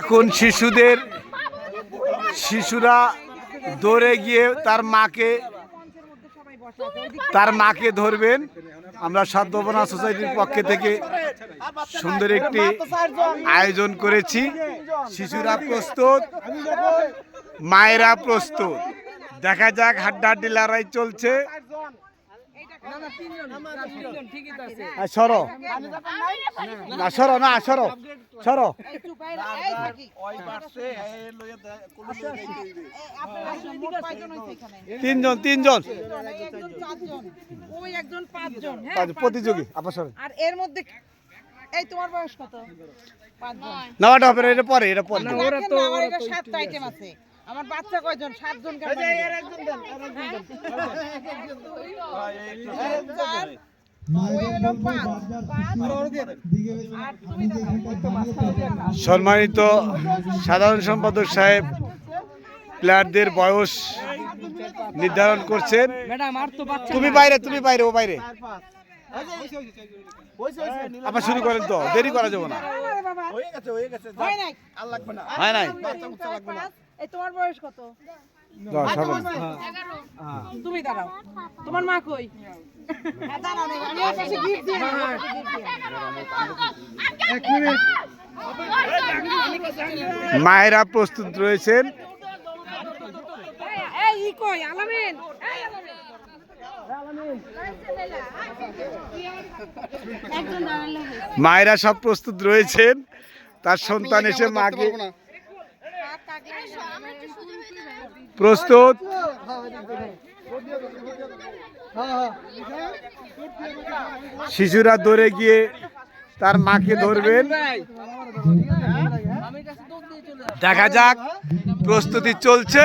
এখন শিশুদের, শিশুরা দৌড়ে গিয়ে তার মাকে তার মাকে ধরবেন। আমরা সাধ্যবনা সোসাইটির পক্ষে থেকে সুন্দর একটি আয়োজন করেছি। শিশুরা প্রস্তুত, মায়েরা প্রস্তুত। দেখা যাক হাড্ডাহাড্ডি লড়াই চলছে। সরো। না সরো না সরো। সরো। তিনজন তিনজন। ওই একজন পাঁচজন হ্যাঁ পাঁচ- প্রতিযোগী। আপনার সরো। আর এর মধ্যে এই তোমার বয়স কত? না, এটা পরে এটা পরে। আমার এটা সাতটা আইটেম আছে। আমার বাচ্চা কয়জন? সাতজন। সম্মানিত সাধারণ সম্পাদক সাহেব প্লেয়ারদের বয়স নির্ধারণ করছেন। তুমি বাইরে তুমি বাইরে ও বাইরে। আবার শুরু করেন তো দেরি করা যাবে না। হয় নাই। হয় এই তোমার বয়স কত? না। তুমি দাঁড়াও। তোমার মা কই? হ্যাঁ। মায়েরা প্রস্তুত রয়েছেন। এই, ই কই, আলামিন, এই, মায়েরা সব প্রস্তুত রয়েছেন। তার সন্তান এসে মাকে প্রস্তুত? শিশুরা দৌড়ে গিয়ে তার মাকে ধরবেন। দেখা যাক প্রস্তুতি চলছে।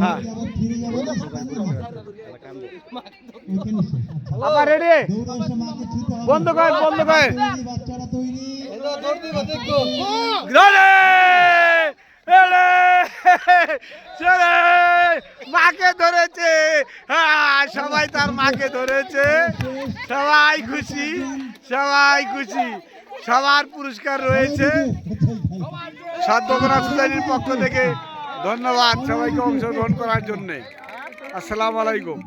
হ্যাঁ। আবার রেডি বন্ধ কর বন্ধ কর। চলে! মাকে ধরেছে। হ্যাঁ, সবাই তার মাকে ধরেছে। সবাই খুশি সবাই খুশি। সবার পুরস্কার রয়েছে। সাধ্যকরা সোসাইটির পক্ষ থেকে ধন্যবাদ সবাইকে অংশগ্রহণ করার জন্যে। আসসালামু আলাইকুম।